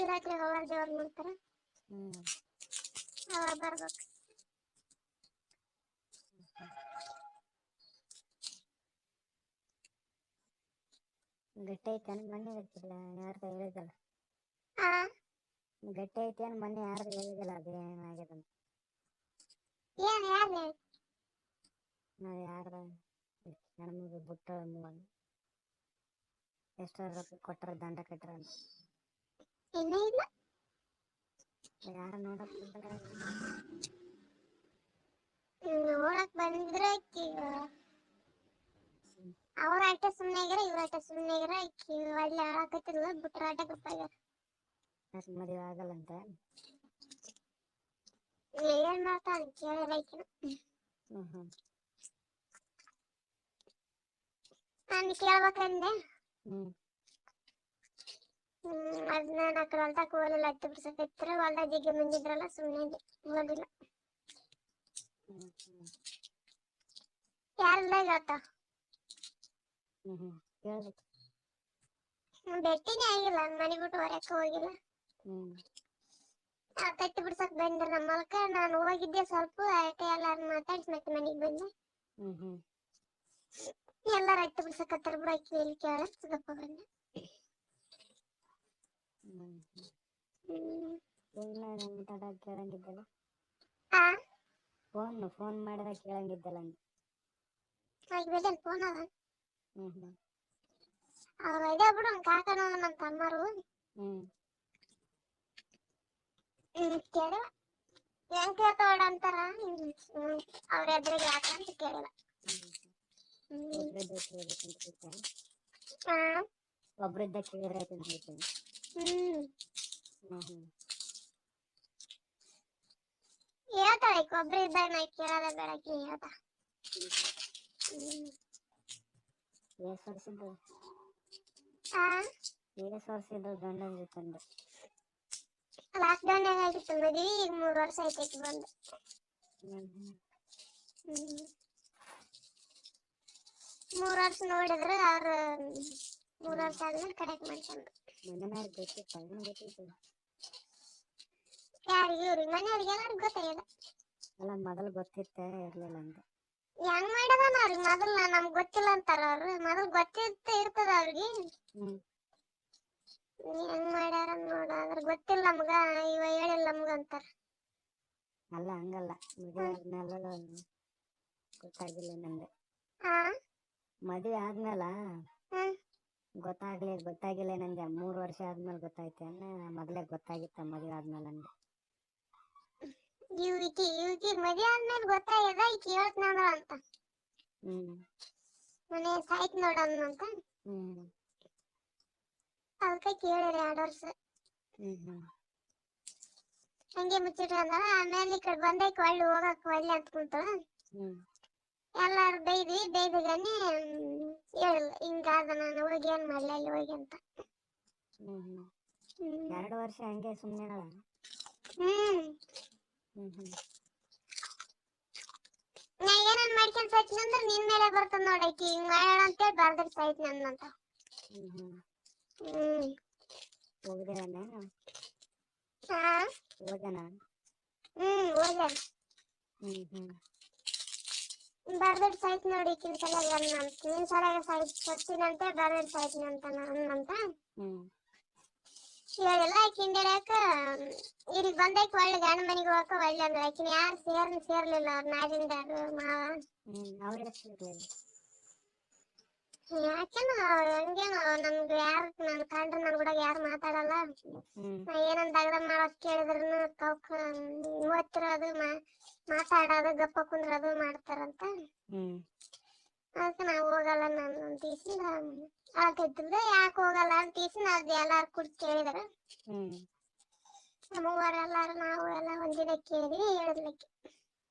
ಶಿವರಾತ್ರಿ ಹೋಗಲ್ ದೇವ್ರ ಮಾಡ್ತಾರ ಅವಾಗ ಬರ್ಬೇಕು. ಗಟ್ಟಿ ಐತೇನು ಮೊನ್ನೆ ಗೊತ್ತಿಲ್ಲ ಯಾರ್ದ ಹೇಳಿದಲ್ಲ ಗಟ್ಟಿ ಐತೇನು ಮೊನ್ನೆ ಯಾರ್ದು ಹೇಳಿದಲ್ಲ ಅದು ಏನಾಗ್ಯದ ಅಂತ? ಏನ್ ಯಾರು ನಾವು ಯಾರ್ದ? ಹೆಣ್ಮಗು ಬುಟ್ಟ ಎಷ್ಟು ರೊಕ್ಕ ಕೊಟ್ಟರ ದಂಡ ಕಟ್ಟರ ಇನ್ನೂ ಇಲ್ಲ. ಯಾರ ನೋಡಕ್ ನೋಡಕ್ ಬಂದ್ರೆ ಅವ್ರ ಆಟ ಸುಮ್ನೆ ಆಗ್ಯಾರ ಇವ್ರ ಆಟ ಸುಮ್ಮನೆ ಆಗ್ಯಾರ ಆಕಿ ಒಳ್ಳೆ ಆಡಾಕತ್ತಿಲ್ಲ ಬಿಟ್ರ ಆಟ ಗೊತ್ತಾಗ್ಯಾರ ಮದುವೆ ಆಗಲ್ಲ ಅಂತ? ಏನ್ ಮಾಡ್ತಾಳ ಕೇಳಿಲ್ಲ ಆಕಿನ ನಾನು ಕೇಳ್ಬೇಕಂದೆ. ಅದನ್ನ ನಾ ಕಡೆ ಹೊಲ್ದಾಗ ಹೋಗಲಿಲ್ಲ ಹತ್ತಿ ಇತ್ರ ಹೊಲ್ದಾಗ ಜಿಗ್ಗೆ ಬಂದಿದ್ರಲ್ಲ ಸುಮ್ಮನೆ ಹೋಗಿಲ್ಲ ಹ್ಮ್ ಹ್ಮ್ ಬೆಟ್ಟಿನೇ ಹೇಳ್ತಾ ಭೇಟಿನೇ ಆಗಿಲ್ಲ ಮನೆ ಬಿಟ್ಟು ಹೊರಕ್ಕೆ ಹೋಗಿಲ್ಲ. ಕತ್ತಿ ಆ ಬಿಡ್ಸಕ್ ಬಂದ್ರ ನಮ್ಮ ಹೊಲಕ್ಕ ನಾನು ಹೋಗಿದ್ದೆ ಸ್ವಲ್ಪ ಆಯ್ತು ಎಲ್ಲಾರು ಮಾತಾಡ್ಸಿ ಮತ್ತೆ ಮನೆಗೆ ಬಂದೆ. ಎಲ್ಲಾರು ಹತ್ತಿ ಬಿಡ್ಸಕತ್ತಾರ ಬಿಡು ಬಿಡಕ್ಕೆ ಎಲ್ಲಿ ಕೇಳ ಬಂದೆ. ಹ್ಮ್ ಹ್ಮ್ ಫೋನ್ ಮಾತಾಡ ಕೇಳಂಗಿದ್ದಲ್ಲ ಆ ಫೋನ್ ಫೋನ್ ಮಾಡಿದಾಗ ಕೇಳಂಗಿದ್ದಲ್ಲ ಅಂದೆ ಆಗಿ ಬೇಡ ಫೋನ್ ಅದ ಅವ್ರ ಹ್ಮ್ ಹ್ಮ್ ಇದೆ ಬಿಡು ನಮ್ಮ ಕಾಕನ ನಮ್ಮ ತಮ್ಮರು ಹ್ಮ್ ಹ್ಮ್ ಕೇಳಿಲ್ಲ ಹೆಂಗ್ ಕೇಳ್ತಾವಳ ಅಂತಾರ ಅವ್ರ ಎದುರಿಗೆ ಯಾಕಂತ ಕೇಳಿಲ್ಲ ಹ್ಮ್ ಒಬ್ರಿದ್ದ ಕೇಳ್ಬೇಕು ಅಂತ ಹೇಳ್ತಾರೆ ಆ ಒಬ್ರಿದ್ದ ಕೇಳಿದ್ರೆ ಆಯ್ತು ಅಂತ ಹೇಳ್ತೀನಿ ಹ್ಮ್ ಹ್ಮ್ ಹ್ಮ್ ಹೇಳ್ತಾಳೆ ಒಬ್ರು ಇದ್ದಾಗ ನಾ ಕೇಳಲ್ಲ ಬೆಳಗ್ಗೆ ಹೇಳ್ತಾ ಏಸ್ ಆ ಏಸ್ ವರ್ಷದ್ದು ಗಂಡನ ಜೊತೆ ಲಾಸ್ಟ್ ಈಗ ಮೂರ್ ವರ್ಷ ಐತೈತಿ ಬಂದು ಮೂರ್ ವರ್ಷ ನೋಡಿದ್ರ ಅವ್ರ ಮೂರ್ ವರ್ಷ ಆದ್ಮೇಲೆ ಕರೆಕ್ಟ್ ಮಾಡ್ಕೊಂಡ್ರು ಮನೆ ಮೇಲೆ ಗೊತ್ತಿತ್ತು ಏನು ಗೊತ್ತಿತ್ತು ಯಾರಿಗೆ ಇವ್ರಿಗೆ? ಮನೆಯವ್ರಿಗೆ ಎಲ್ಲರಿಗೂ ಗೊತ್ತಾಗ್ಯದ ಅಲ್ಲ ಮೊದಲು ಗೊತ್ತಿತ್ತೆ ಇರ್ಲಿಲ್ಲ ಅಂತ ಹೆಂಗ್ ಮಾಡ್ಯದಾನ ಅವ್ರಿಗೆ ಮೊದಲ ನಮ್ಗೆ ಗೊತ್ತಿಲ್ಲ ಅಂತಾರ ಅವ್ರು. ಮೊದಲ್ ಗೊತ್ತಿತ್ತ ಇರ್ತದ ಅವ್ರಿಗೆ. ಹೆಂಗ್ ಮಾಡ್ಯಾರ ನೋಡ ಅದ್ರ ಗೊತ್ತಿಲ್ಲ ನಮ್ಗ. ಇವ ಹೇಳಿಲ್ಲ ನಮ್ಗ ಅಂತಾರ. ಅಲ್ಲ ಹಂಗಲ್ಲ. ಮದುವೆ ಆದ್ಮೇಲೆ ಗೊತ್ತಾಗಿಲ್ಲ ಆ? ಮದುವೆ ಆದ್ಮೇಲ? ಗೊತ್ತಾಗ್ಲಿ ಗೊತ್ತಾಗಿಲ್ಲ ನಂಗೆ. ಮೂರ್ ವರ್ಷ ಆದ್ಮೇಲೆ ಗೊತ್ತಾಯ್ತು. ಅನ್ನ ಮೊದಲೇ ಗೊತ್ತಾಗಿತ್ತ ಮದುವೆ ಆದ್ಮೇಲೆ ಅಂದೆ. ಇವ್ರಿಗೆ ಇವ್ರಿಗೆ ಮದ್ವೆ ಆದ್ಮೇಲೆ ಗೊತ್ತಾಗ್ಯದ ಈಕಿ ನಾನು ಅಂತ. ಹ್ಮ್. ಮನೆ ಸಾಯ್ತ್ ನೋಡಮ್ಮ ಅಂತ. ಹ್ಮ್. ಅದಕ್ಕೆ ಕೇಳಿದ್ರೆ ಎರಡು ವರ್ಷ. ಹ್ಮ್ ಹಂಗೆ ಮುಚ್ಚಿಟ್ರ ಅಂದ ಆಮೇಲೆ ಈ ಕಡೆ ಬಂದೈಕ್ ಒಳ್ಳೆ ಹೋಗಕ್ ಒಳ್ಳೆ ಅಂತ ಕುಂತಳ ಎಲ್ಲಾರು ಬೈದ್ವಿ ಬೈದಿಗನೆ ಹೇಳಿಲ್ಲ ಹಿಂಗಾದ ನಾನು ಹೋಗಿ ಏನ್ ಮಾಡ್ಲಿ ಅಲ್ಲಿ ಹೋಗಿ ಅಂತ. ಹ್ಮ್ ಎರಡು ವರ್ಷ ಹಂಗೆ ಸುಮ್ಮನೆ ಹ್ಮ್. ನಾ ಏನನ್ ಮಾಡ್ಕೊಂಡ್ ಸಾಯ್ತೀನಿ ಅಂದ್ರೆ ನಿನ್ ಮೇಲೆ ಬರ್ತದ ನೋಡಕಿ ಹಿಂಗ್ ಮಾಡೋಣ ಅಂತೇಳಿ ಬರ್ದ್ರ ಸಾಯ್ತೀನಿ ಅನ್ನಂತ ಹ್ಮ್ ಹೋಗಿದ್ದೀರಣ್ಣ ಹಾ. ಹೋಗಣ ಹ್ಮ್ ಹೋಗ್ಯಾರ ಹ್ಮ್ ಹ್ಮ್. ಬರ್ದಡ್ ಸಾಯ್ತು ನೋಡಿ ಈಕಿನ ಸಲಗ ಅಂತ ನಿನ್ ಸಲಗ ಸಾಯ್ತು ಸತ್ತಿನಂತೆ ಬರ್ದಡ್ ಸಾಯ್ತೀನಿ ಅಂತ ಅನ್ನಂತ ಹ್ಮ್. ಆಕಿ ಹೇಳ್ಯಾಕ ಇಲ್ಲಿ ಬಂದೈಕ್ ಒಳ್ಳೆ ಗಂಡ ಮನೆಗೆ ಹೋಗಕ ಒಳ್ಳೆ ಅಂದ್ರೆ ಆಕಿನ ಯಾರು ಸೇರ್ ಸೇರ್ಲಿಲ್ಲ ಅವ್ರ ನಾದಿಂದಾರು ಮಾವ. ಅವ್ರಿಗೆ ಯಾಕೆನ ಹಂಗೇನ ನಮ್ಗ ಯಾರು ನನ್ ಕಂಡ್ರ ನನ್ ಕೂಡ ಯಾರು ಮಾತಾಡಲ್ಲ. ಏನಂತ ಮಾಡೋದ್ ದಗದ ಮಾಡಕ್ ಕೇಳಿದ್ರು ಕೌಕ ಓದ್ತಿರೋದು ಮಾ- ಮಾತಾಡೋದು ಗಪ್ಪ ಕುಂದ್ರದು ಮಾಡ್ತಾರಂತ. ಅದಕ್ಕೆ ನಾವು ಹೋಗಲ್ಲ ನಾನು ಅಂತ ಈಸಿ ಯಾಕ ಹೋಗಲ್ಲ ಅಂತ ಈಸಿ ನಾವು ಎಲ್ಲಾರು ಕುಡ್ ಕೇಳಿದ್ರ. ಮೂವರು ಎಲ್ಲಾರು ನಾವು ಎಲ್ಲ ಒಂದಿನ ಕೇಳಿದ್ವಿ ಹೇಳಿದ್ಲಕ್ಕೆ.